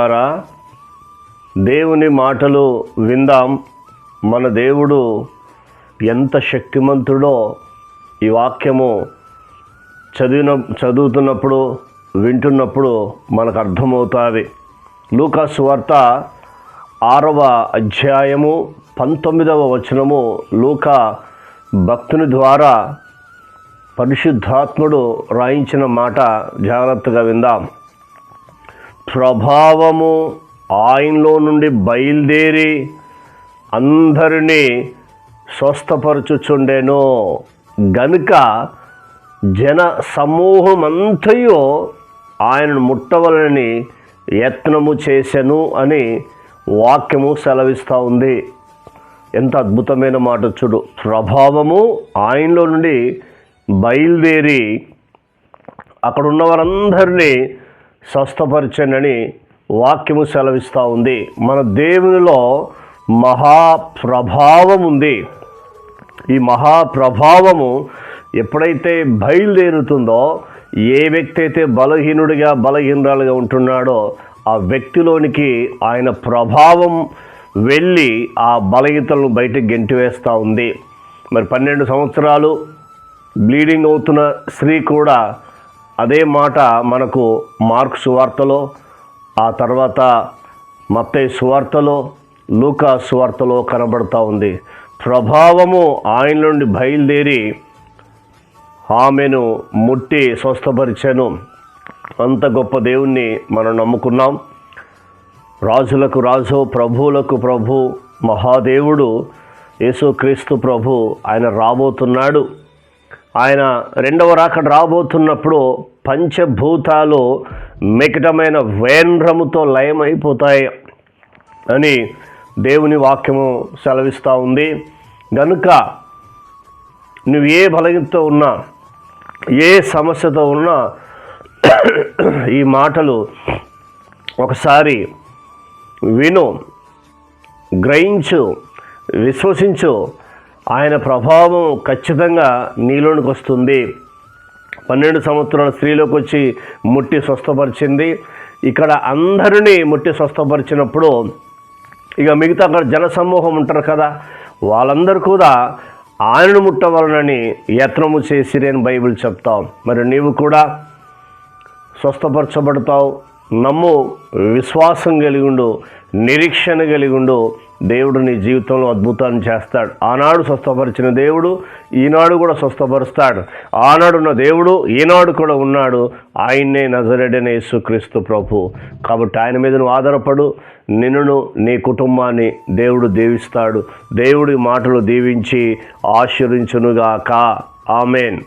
ద్వారా దేవుని మాటలు విందాం. మన దేవుడు ఎంత శక్తిమంతుడో ఈ వాక్యము చదివిన చదువుతున్నప్పుడు వింటున్నప్పుడు మనకు అర్థమవుతుంది. లూకాసు వార్త ఆరవ అధ్యాయము పంతొమ్మిదవ వచనము లూకా భక్తుని ద్వారా పరిశుద్ధాత్ముడు రాయించిన మాట జాగ్రత్తగా విందాం. ప్రభావము ఆయనలో నుండి బయలుదేరి అందరినీ స్వస్థపరచుచుండెను. గనుక జన సమూహమంతయు ఆయనను ముట్టవలని యత్నము చేసెను అని వాక్యము సెలవిస్తూ ఉంది. ఎంత అద్భుతమైన మాట చూడు. ప్రభావము ఆయనలో నుండి బయలుదేరి అక్కడ ఉన్న వారందరినీ స్వస్థపరచనని వాక్యము సెలవిస్తూ ఉంది. మన దేవునిలో మహాప్రభావం ఉంది. ఈ మహాప్రభావము ఎప్పుడైతే బయలుదేరుతుందో ఏ వ్యక్తి అయితే బలహీనుడిగా బలహీనరాలుగా ఉంటున్నాడో ఆ వ్యక్తిలోనికి ఆయన ప్రభావం వెళ్ళి ఆ బలహీనతలను బయటకు గెంటివేస్తూ ఉంది. మరి పన్నెండు సంవత్సరాలు బ్లీడింగ్ అవుతున్న స్త్రీ కూడా అదే మాట మనకు మార్క్ సువార్తలో ఆ తర్వాత మత్తయి సువార్తలో లూకా సువార్తలో కనబడుతూ ఉంది. ప్రభావము ఆయన నుండి బయలుదేరి ఆమెను ముట్టి స్వస్థపరిచాను. అంత గొప్ప దేవుణ్ణి మనం నమ్ముకున్నాం. రాజులకు రాజు ప్రభువులకు ప్రభు మహాదేవుడు యేసుక్రీస్తు ప్రభు ఆయన రాబోతున్నాడు. ఆయన రెండవ రాకడ రాబోతున్నప్పుడు పంచభూతాలు మికటమైన వేంద్రముతో లయమైపోతాయి అని దేవుని వాక్యము సెలవిస్తూ ఉంది. గనుక నువ్వు ఏ బలహీనతో ఉన్నా ఏ సమస్యతో ఉన్నా ఈ మాటలు ఒకసారి విను గ్రహించు విశ్వసించు ఆయన ప్రభావం ఖచ్చితంగా నీలోనికి వస్తుంది. పన్నెండు సంవత్సరాల స్త్రీలోకి వచ్చి ముట్టి స్వస్థపరిచింది. ఇక్కడ అందరినీ ముట్టి స్వస్థపరిచినప్పుడు ఇక మిగతా అక్కడ జనసమూహం ఉంటారు కదా వాళ్ళందరూ కూడా ఆయనను ముట్టవలనని యత్నము చేసిరి అని బైబిల్ చెప్తాం. మరి నీవు కూడా స్వస్థపరచబడతావు. నమ్ము విశ్వాసం కలిగి ఉండు నిరీక్షణ కలిగి ఉండు. దేవుడు నీ జీవితంలో అద్భుతాన్ని చేస్తాడు. ఆనాడు స్వస్థపరిచిన దేవుడు ఈనాడు కూడా స్వస్థపరుస్తాడు. ఆనాడున్న దేవుడు ఈనాడు కూడా ఉన్నాడు. ఆయన్నే నజరెడనే యేసుక్రీస్తు ప్రభు. కాబట్టి ఆయన మీద నువ్వు ఆధారపడు. నిన్ను నీ కుటుంబాన్ని దేవుడు దీవిస్తాడు. దేవుడి మాటలు దీవించి ఆశీర్వించునుగాక. ఆమెన్.